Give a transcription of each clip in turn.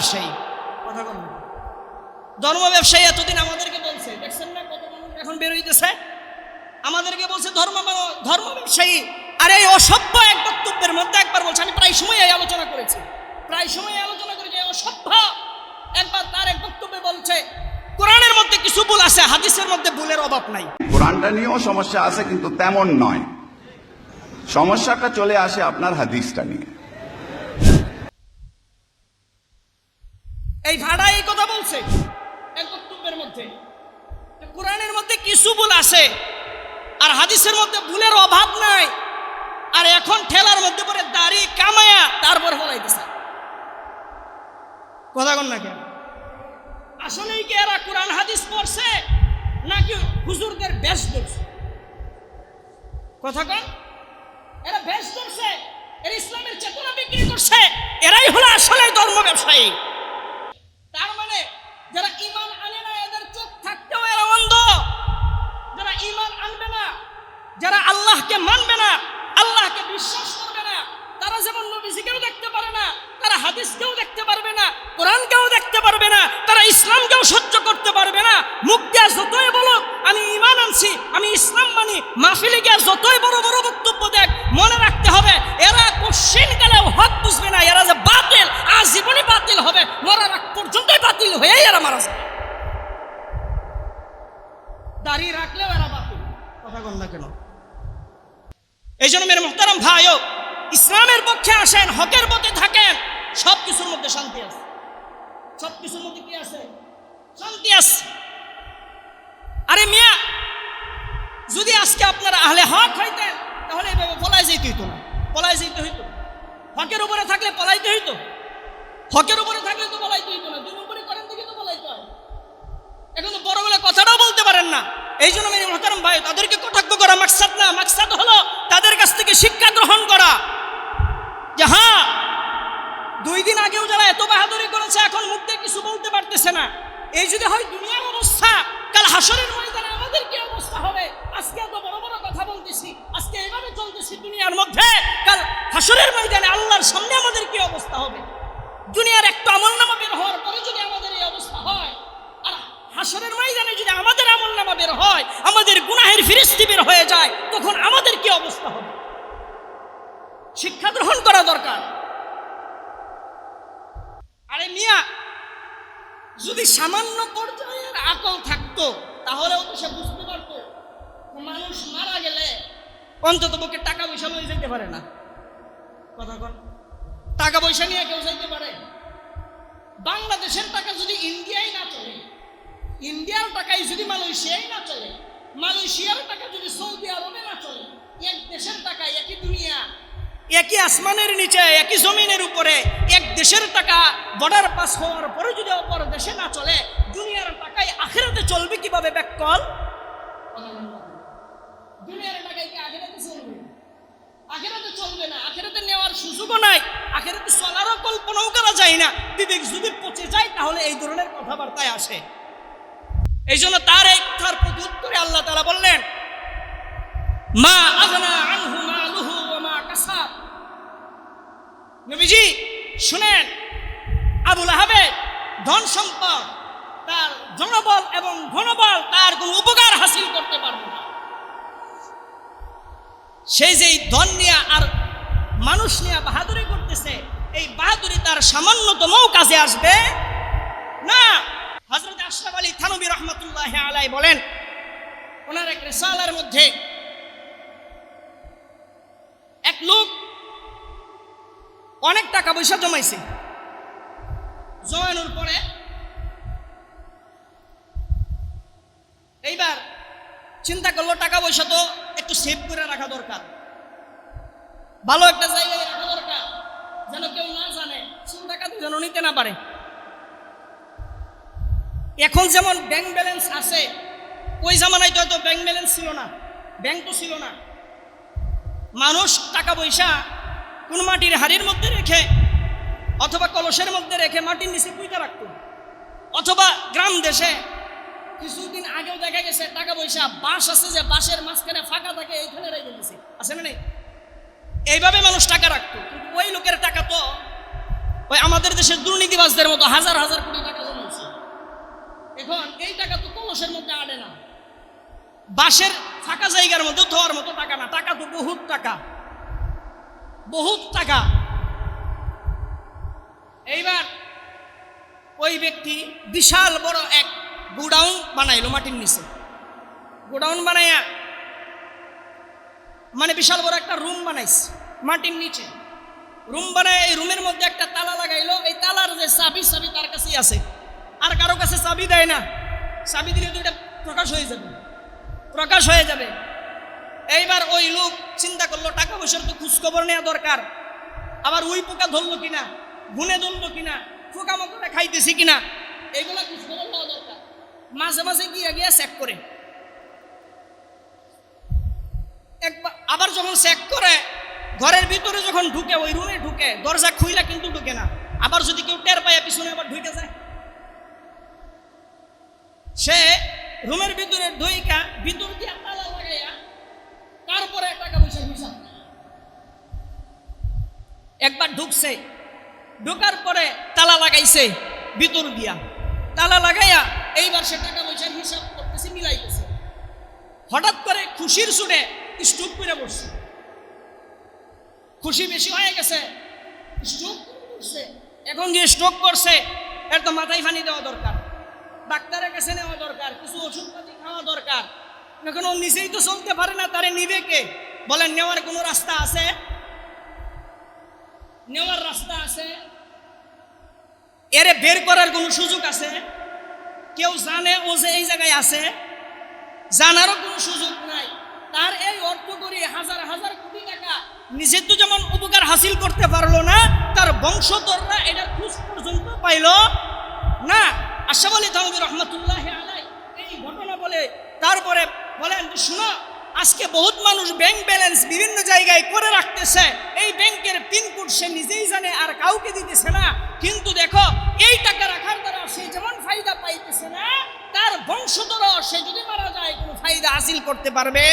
ব্যবসায়ী ধর্ম ব্যবসায়ী এতদিন আমাদেরকে বলছে, দেখছেন না কত মানুষ এখন বের হইতেছে? আমাদেরকে বলছে ধর্ম ধর্ম ব্যবসায়ী আর এই অসভ্য এক বক্তব্যের মধ্যে একবার বলছে, আমি প্রায় সময় এই আলোচনা করেছি। প্রায় সময় আলোচনা করেছি অসভ্য। একবার তার এক বক্তব্যে বলছে, কোরআনের মধ্যে কিছু ভুল আছে, হাদিসের মধ্যে ভুলের অভাব নাই। কোরআনটা নিয়েও সমস্যা আছে, কিন্তু তেমন নয়। সমস্যাটা চলে আসে আপনার হাদিসটা নিয়ে। এই ভাড়া এই কথা বলছে। এক বক্তব্যের মধ্যে। কোরআনের মধ্যে কিছু ভুল আছে, আর হাদিসের মধ্যে ভুলের অভাব নাই। আর এখন ঠেলার মধ্যে পরে দাড়ি কামায়া তারপর বলাইতেছে কথা কন না কেন? আসলেই কি এরা কোরআন, হাদিস পড়ছে, নাকি হুজুরদের বেশ ধরছে? কথা কন। এরা বেশ ধরছে, এরা ইসলামের চেতনা বিক্রি করছে, এরাই হলো আসলে ধর্ম ব্যবসায়ী তার মানে যারা ইমান আনে না এদের চোখ থাকতেও এরা অন্ধ যারা ইমান আনবে না যারা আল্লাহকে মানবে না, আল্লাহকে বিশ্বাস করবে না, তারা যেমন নবীজিকেও দেখতে পারে না, তারা হাদিসকেও দেখতে পারবে না, কোরআনকেও দেখতে পারবে না, তারা ইসলামকেও সহ্য করতে পারবে না। মুখ দিয়া যতই বলো, আমি ইমান আনছি, আমি ইসলাম মানি, মাহফিলে গিয়া যতই বড় বড় বক্তব্য দেখ, মনে রাখতে হবে, এরা কোশ্চিন কালেও হক বুঝবে না, এরা যে বাতিল, আজীবনই বাতিল হবে, মরার আগ পর্যন্তই বাতিল হয়েই এরা মারা যাবে। দাঁড়িয়ে রাখলেও এরা বাতিল। কথা কন না কেন? এই জন্য মেরে মোহতারাম ভাইও, ইসলামের পক্ষে আসেন, হকের পথে থাকেন সব কিছুর মধ্যে শান্তি আছে। সব কিছুর মধ্যে কি আছে? শান্তি আছে। আরে মিয়া, যদি আজকে আপনারা আহলে হক হইতেন, তাহলে এভাবে পলাই যেতে হইতো না। পলাই যেতে হইতো। হকের উপরে থাকলে পলাইতে হইতো। হকের উপরে থাকলে তো পলাইতে হইতো না। দুই উপরে করেন দিকে তো পলাইতে হয়। এখন তো বড় বলে কথাটাও বলতে পারেন না। এই জন্য মেরে মহতারাম ভাই, তাদেরকে কটাক্ষ করা মাকসাদ না। মাকসাদ হলো তাদের কাছ থেকে শিক্ষা গ্রহণ করা। যে হ্যাঁ দুই দিন আগেও যারা এত বাহাদুরি করেছে, এখন মুখ দিয়ে কিছু বলতে পারতেছে না। এই যদি হয় দুনিয়ার অবস্থা, কাল হাসরের ময়দানে আমাদের কি অবস্থা হবে? আজকে এত বড় বড় কথা বলতেছি, আজকে এইভাবে চলতেছি দুনিয়ার মধ্যে, কাল হাসরের ময়দানে আল্লাহর সামনে আমাদের কি অবস্থা হবে? দুনিয়ার একটু আমল নামা বের হওয়ার পরে যদি আমাদের এই অবস্থা হয় আর হাসরের ময়দানে যদি আমাদের আমল নামা বের হয়, আমাদের গুনাহের ফিরিস্তি বের হয়ে যায়, তখন আমাদের কি অবস্থা হবে? শিক্ষা গ্রহণ করা দরকার। আরে মিয়া, যদি সামান্য পর্যায়ের আকল থাকতো, তাহলেও তো সে বুঝতে পারতো, মানুষ মারা গেলে অন্তত পক্ষে টাকা পয়সা লয়ে যেতে পারে না। কথা কন, টাকা পয়সা নিয়ে কেউ যাইতে পারে? বাংলাদেশের টাকা যদি ইন্ডিয়ায় না চলে ইন্ডিয়ার টাকায় যদি মালয়েশিয়ায় না চলে, মালয়েশিয়ার টাকা যদি সৌদি আরবে না চলে, এক দেশের টাকা একই দুনিয়া, একই আসমানের নিচে, একই জমিনের উপরে, এক দেশের টাকা বর্ডার পাস হওয়ার পরে যদি অপর দেশে না চলে, দুনিয়ার টাকায় আখেরাতে চলবে কীভাবে ব্যাককল? দুনিয়ার টাকায় কি আখেরাতে চলবে? আখেরাতে চলবে না, আখেরাতে নেওয়ার সুযোগও নাই, আখেরাতে চলারও কল্পনাও করা যায় না। বিবেক যদি পচে যায়, তাহলে এই ধরনের কথাবার্তায় আসে। এই জন্য তার এই কথার প্রতি উত্তরে আল্লাহ তারা বললেন, মা আগনা আনহু মালুহু ওয়া মা কাসাব। নবীজি শুনেন আবুল আহাবে ধন সম্পদ, তার জনবল এবং ঘনবল তার কোনো উপকার হাসিল করতে পারবে না। সেই যে ধন নিয়ে আর মানুষ নিয়ে বাহাদুরি করতেছে, এই বাহাদুরি তার সামান্যতম কাজে আসবে না। আশরাফ আলী থানবী রহমতুল্লাহ আলাই বলেন, ওনার এক রেসালার মধ্যে এক লোক অনেক টাকা পয়সা জমাইছে। জমানোর পরে এইবার চিন্তা করল, টাকা পয়সা তো একটু সেভ করে রাখা দরকার। ভালো একটা জায়গায় রাখা দরকার, যেন কেউ না জানে চুল টাকাতে যেন নিতে না পারে। এখন যেমন ব্যাংক ব্যালেন্স আছে, ওই জামানায় তো ব্যাংক ব্যালেন্স ছিল না ব্যাংক তো ছিল না। মানুষ টাকা পয়সা কোন মাটির হাড়ির মধ্যে রেখে অথবা কলসের মধ্যে রেখে মাটির নিচে পুঁতে রাখতো। অথবা গ্রাম দেশে কিছুদিন আগেও দেখা গেছে, টাকা পয়সা বাঁশ আছে যে বাঁশের মাঝখানে ফাঁকা থাকে, এইখানে রেখে দিছে। আছে না নেই? এইভাবে মানুষ টাকা রাখতো। কিন্তু ওই লোকের টাকা তো ওই আমাদের দেশের দুর্নীতিবাজদের মতো হাজার হাজার কোটি টাকা এখন এই টাকা তো কলসের মধ্যে আড়ে না। বাসের ফাঁকা জায়গার মধ্যে ধোয়ার মতো টাকা না। টাকা তো বহুত টাকা। বহুত টাকা। এইবার ওই ব্যক্তি বিশাল বড় এক গোডাউন বানাইলো মাটির নিচে। গোডাউন বানাইয়া মানে বিশাল বড় একটা রুম বানাইছে মাটির নিচে। রুম বানায় এই রুমের মধ্যে একটা তালা লাগাইলো। এই তালার যে চাবি চাবি তার কাছেই আছে। আর কারও কাছে চাবি দেয় না। চাবি দিলে তো এটা প্রকাশ হয়ে যাবে। প্রকাশ হয়ে যাবে। এইবার ওই লোক চিন্তা করল, টাকা পয়সার তো খোঁজখবর নেওয়া দরকার। আবার উই পোকা ধরলো কিনা, গুনে ধরলো কিনা পোকা মকড়া খাইতেছি কিনা, এইগুলো খোঁজখবর নেওয়া দরকার। মাঝে মাঝে গিয়ে গিয়ে চেক করে। একবার আবার যখন চেক করে, ঘরের ভিতরে যখন ঢুকে, ওই রুমে ঢুকে, দরজা খুইলা কিন্তু ঢুকে না। আবার যদি কেউ টের পায়, পিছনে আবার ঢুকে যায়। সে রুমের ভিতরে ঢুইকা ভিতর দিয়ে তালা লাগাইয়া তারপরে টাকা পয়সা হিসাব একবার ঢুকছে, ঢোকার পরে তালা লাগাইছে ভিতর দিয়া। তালা লাগাইয়া এইবার সে টাকা পয়সার হিসাব করতেছে, মিলাইতেছে। হঠাৎ করে খুশির সুরে স্টুপ করে বসছে। খুশি বেশি হয়ে গেছে স্ট্রোক করছে এখন গিয়ে স্ট্রোক করছে, এর তো মাথায় ফানি দেওয়া দরকার। ডাক্তারের কাছে নেওয়া দরকার, কিছু ওষুধপাতি খাওয়া দরকার। এখন ও নিজেই তো চলতে পারে না, তারে নিবে কে? বলেন, নেওয়ার কোনো রাস্তা আছে? নেওয়ার রাস্তা আছে? এরে বের করার কোনো সুযোগ আছে? কেউ জানে ও যে এই জায়গায় আছে? জানারও কোনো সুযোগ নাই। তার এই অর্থ করে হাজার হাজার কোটি টাকা নিজে তো যেমন উপকার হাসিল করতে পারল না, তার বংশধররা এটার খোঁজ পর্যন্ত পাইল না। আশাফ আলী থানবী রহমতুল্লাহ আলাই এই ঘটনা বলে, তারপরে বলেন, শুনো, আজকে বহুত মানুষ ব্যাংক ব্যালেন্স বিভিন্ন জায়গায় করে রাখতেছে। এই ব্যাংকের পিনকোড সে নিজেই জানে আর কাউকে দিতেছে না। কিন্তু দেখো, এই টাকা রাখার দ্বারা সে যেমন ফায়দা পাইতেছে না, তার বংশধর সে যদি মারা যায়, কোনো ফায়দা হাসিল করতে পারবে?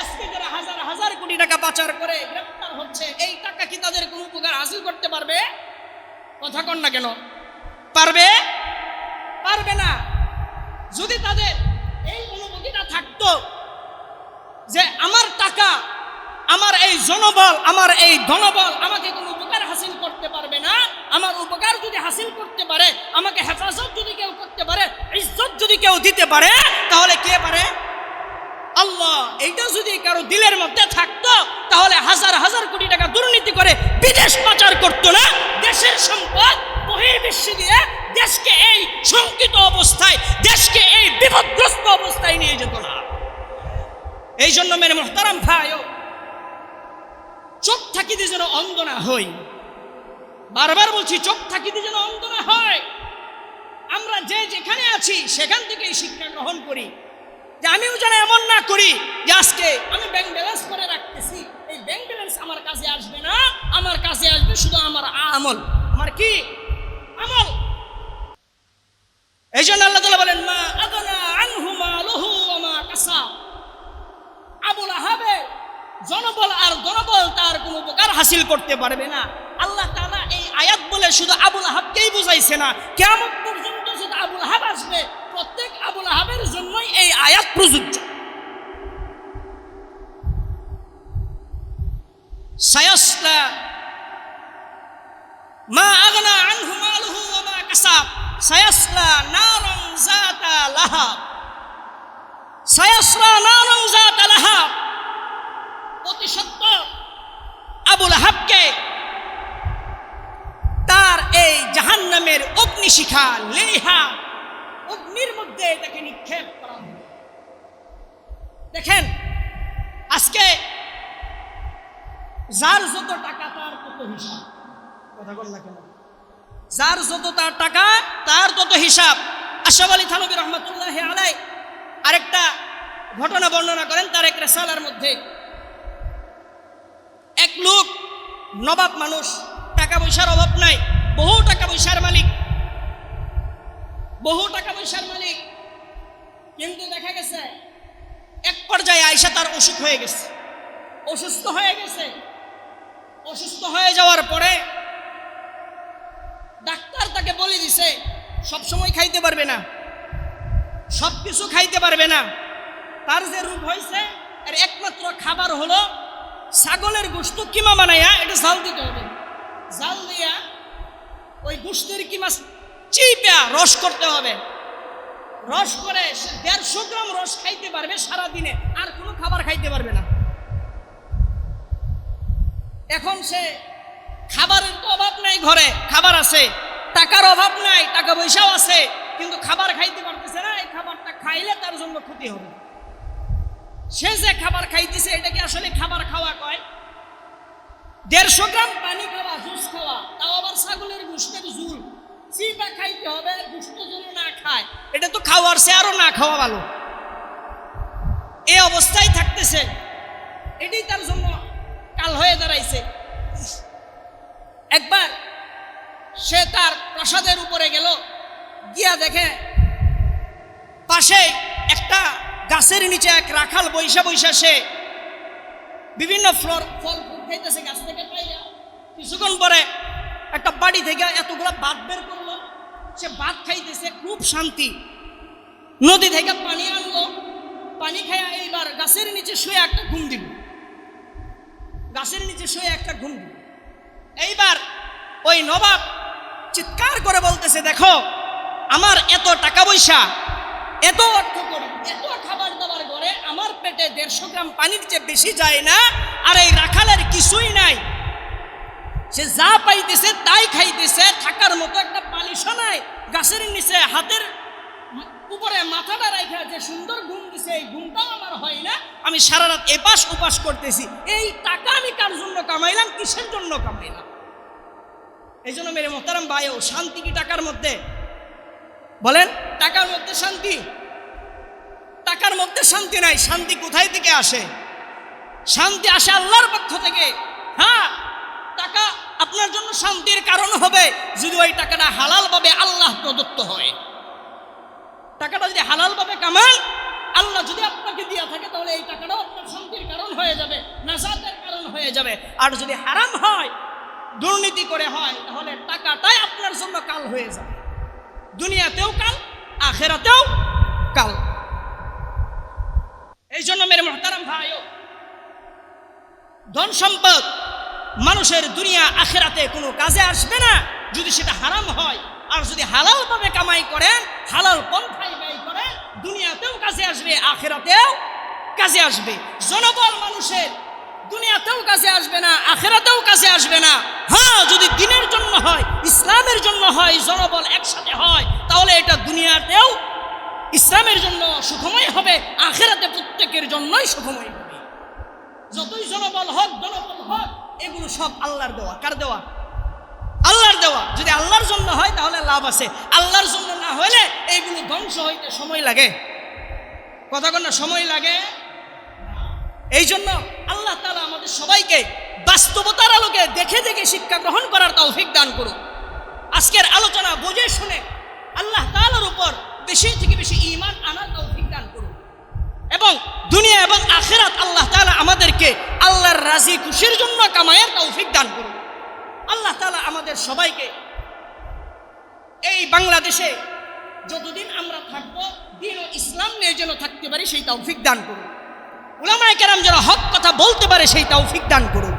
আজকে যারা হাজার হাজার কোটি টাকা পাচার করে, গ্রেপ্তার হচ্ছে, এই টাকা কি তাদের কোনো উপকার হাসিল করতে পারবে? কথা কন না কেন। পারবে? পারবে না। যদি তাদের এই অনুভূতিটা থাকতো যে আমার টাকা, আমার এই জনবল, আমার এই ধনবল আমাকে কোনো উপকার হাসিল করতে পারবে না, আমার উপকার যদি হাসিল করতে পারে, আমাকে হেফাজত যদি কেউ করতে পারে, ইজ্জত যদি কেউ দিতে পারে, তাহলে কে পারে? আল্লাহ। এইটা যদি কারও দিলের মধ্যে থাকতো, তাহলে হাজার হাজার কোটি টাকা দুর্নীতি করে বিদেশ পাচার করতো না, দেশের সম্পদ বহির্বিশ্বে দিয়ে দেশকে এই শঙ্কিত অবস্থায়, দেশকে এই বিপদগ্রস্ত অবস্থায় নিয়ে যেত না। এই জন্য মেরে মোহতারাম ভাই চোখ থাকিতে যেন অন্ধ না হই। বারবার বলছি, চোখ থাকিতে যেন অন্ধ না হয়। আমরা যে যেখানে আছি, সেখান থেকে এই শিক্ষা গ্রহণ করি। যে আমিও যেন এমন না করি যে আজকে আমি ব্যাংক ব্যালেন্স করে রাখতেছি। এই ব্যাংক ব্যালেন্স আমার কাছে আসবে না, আমার কাছে আসবে শুধু আমার আমল। আমার কি? আমল। এই জন্য আল্লাহ তালা বলেন, মা আদনা আনহু মালুহু ওয়া মা কাসাব আবুল আহাবে জনবল আর জনবল তার কোনো উপকার হাসিল করতে পারবে না। আল্লাহ তাআলা এই আয়াত বলে শুধু আবুল আহাবকেই বুঝাইছে না কেমন পর্যন্ত শুধু আবুল আহাব আসবে, প্রত্যেক আবুল আহাবের জন্যই এই আয়াত প্রযোজ্য। সায়াসলা, মা আগনা আনহু মালুহু কাসাব সায়াসলা নারান যাতা লাহাব সায়াসরা নারং জাত আলাহাব অতি সত্য আবুল আহাবকে তার এই জাহান্নামের অগ্নিশিখা লেহা অগ্নির মধ্যে তাকে নিক্ষেপ করা দেখেন, আজকে যার যত টাকা তার তত হিসাব। কথা বল না কেন? যার যত তার টাকা, তার তত হিসাব। আশাফ আলী থানবী রহমতুল্লাহ আলাই আরেকটা ঘটনা বর্ণনা করেন, তার এক রেসালার মধ্যে। এক লোক, নবাব মানুষ, টাকা পয়সার অভাব নাই, বহু টাকা পয়সার মালিক। বহু টাকা পয়সার মালিক। কিন্তু দেখা গেছে, এক পর্যায়ে আয়সা তার অসুখ হয়ে গেছে। অসুস্থ হয়ে গেছে। অসুস্থ হয়ে যাওয়ার পরে খাইতেছে সব সময় খাইতে পারবে না। সব কিছু খাইতে পারবে না। তার যে রূপ হয়েছে এর একমাত্র খাবার হলো ছাগলের গোস্ত কিমা বানাইয়া এটা জাল দিতে হবে। জাল দিয়া ওই গোস্তের কিমা চিপা রস করতে হবে। রস করে দেড়শো গ্রাম রস খাইতে পারবে সারা দিনে আর কোনো খাবার খাইতে পারবে না। এখন সে খাবারের তো অভাব নাই ঘরে, খাবার আছে। টাকার অভাব নাই, টাকা পয়সাও আছে, কিন্তু খাবার খাইতে পারতেছে না, এই খাবারটা খাইলে তার জন্য ক্ষতি হবে। সে যে খাবার খাইতেছে এটাকে আসলে খাবার খাওয়া কয়? দেড়শো গ্রাম পানি খাওয়া, জুস খাওয়া, তাও আবার ছাগলের গুষ্টের ঝুল। চিপা খাইতে হবে গুষ্ট যেন না খায়, এটা তো খাওয়ার সে আরও না খাওয়া ভালো। এই অবস্থায় থাকতেছে, এটাই তার জন্য কাল হয়ে দাঁড়াইছে একবার সে তার প্রাসাদের উপরে গেল। গিয়া দেখে পাশে একটা গাছের নিচে এক রাখাল বৈশা বৈশা সে বিভিন্ন ফ্লোর ফল ফুল খাইতেছে, গাছ থেকে পাইয়া। কিছুক্ষণ পরে একটা বাড়ি থেকে এতগুলো ভাত বের করল। সে ভাত খাইতেছে, খুব শান্তি। নদী থেকে পানি আনলো। পানি খাইয়া এইবার গাছের নিচে শুয়ে একটা ঘুম দিব গাছের নিচে শুয়ে একটা ঘুম দিব এইবার ওই নবাব চিৎকার করে বলতেছে, দেখো, আমার এত টাকা পয়সা, এত অর্থ করি, এত খাবার দাবার করে আমার পেটে দেড়শো গ্রাম পানির চেয়ে বেশি যায় না, আর এই রাখালের কিছুই নাই। সে যা পাইতেছে তাই খাইতেছে, থাকার মতো একটা বালিশও নাই। গাছের নিচে হাতের উপরে মাথাটা রাখা যে সুন্দর ঘুম দিছে, এই ঘুমটাও আমার হয় না। আমি সারা রাত এপাশ উপাস করতেছি। এই টাকা আমি কার জন্য কামাইলাম, কিসের জন্য কামাইলাম? এই জন্য মেরে মোহতারাম বায়ু শান্তি কি টাকার মধ্যে? বলেন? টাকার মধ্যে শান্তি? টাকার মধ্যে শান্তি নাই, শান্তি কোথায় থেকে আসে? শান্তি আসে আল্লাহর পক্ষ থেকে। হ্যাঁ টাকা আপনার জন্য শান্তির কারণ হবে যদি ওই টাকাটা হালালভাবে আল্লাহ প্রদত্ত হয়। টাকাটা যদি হালালভাবে কামান আল্লাহ যদি আপনাকে দিয়া থাকে, তাহলে এই টাকাটাও আপনার শান্তির কারণ হয়ে যাবে, নাজাতের কারণ হয়ে যাবে। আর যদি হারাম হয় দুর্নীতি করে হয়, তাহলে টাকাটাই আপনার জন্য কাল হয়ে যাবে। দুনিয়াতেও কাল, আখেরাতেও কাল। এই জন্য মেরে মহতারাম ভাইও, ধন সম্পদ মানুষের দুনিয়া, আখেরাতে কোনো কাজে আসবে না। যদি সেটা হারাম হয়, আর যদি হালাল ভাবে কামাই করেন, হালাল পন্থায় ব্যয় করেন, দুনিয়াতেও কাজে আসবে, আখেরাতেও কাজে আসবে। জনবল মানুষের দুনিয়াতেও কাজে আসবে না, আখেরাতেও কাজে আসবে না। হ্যাঁ যদি দিনের জন্য হয়, ইসলামের জন্য হয়, জনবল একসাথে হয়, তাহলে এটা দুনিয়াতেও ইসলামের জন্য সুখময় হবে, আখেরাতে প্রত্যেকের জন্যই সুখময় হবে। যতই জনবল হোক জনবল হোক, এগুলো সব আল্লাহর দেওয়া। কার দেওয়া? আল্লাহর দেওয়া। যদি আল্লাহর জন্য হয়, তাহলে লাভ আছে। আল্লাহর জন্য না হলে এইগুলো ধ্বংস হইতে সময় লাগে। কথা না, সময় লাগে? এই জন্য আল্লাহ তালা আমাদের সবাইকে বাস্তবতার আলোকে দেখে দেখে শিক্ষা গ্রহণ করার তৌফিক দান করুক। আজকের আলোচনা বুঝে শুনে আল্লাহ তালার উপর বেশি থেকে বেশি ইমান আনার তৌফিক দান করুক। এবং দুনিয়া এবং আখেরাত আল্লাহ তাআলা আমাদেরকে আল্লাহর রাজি খুশির জন্য কামায়ের তৌফিক দান করুক। আল্লাহ তালা আমাদের সবাইকে এই বাংলাদেশে যতদিন আমরা থাকব, দিন ও ইসলাম নিয়ে যেন থাকতে পারি, সেই তৌফিক দান করুন উলামায়ে কেরাম যেন হক কথা বলতে পারে সেই তৌফিক দান করুন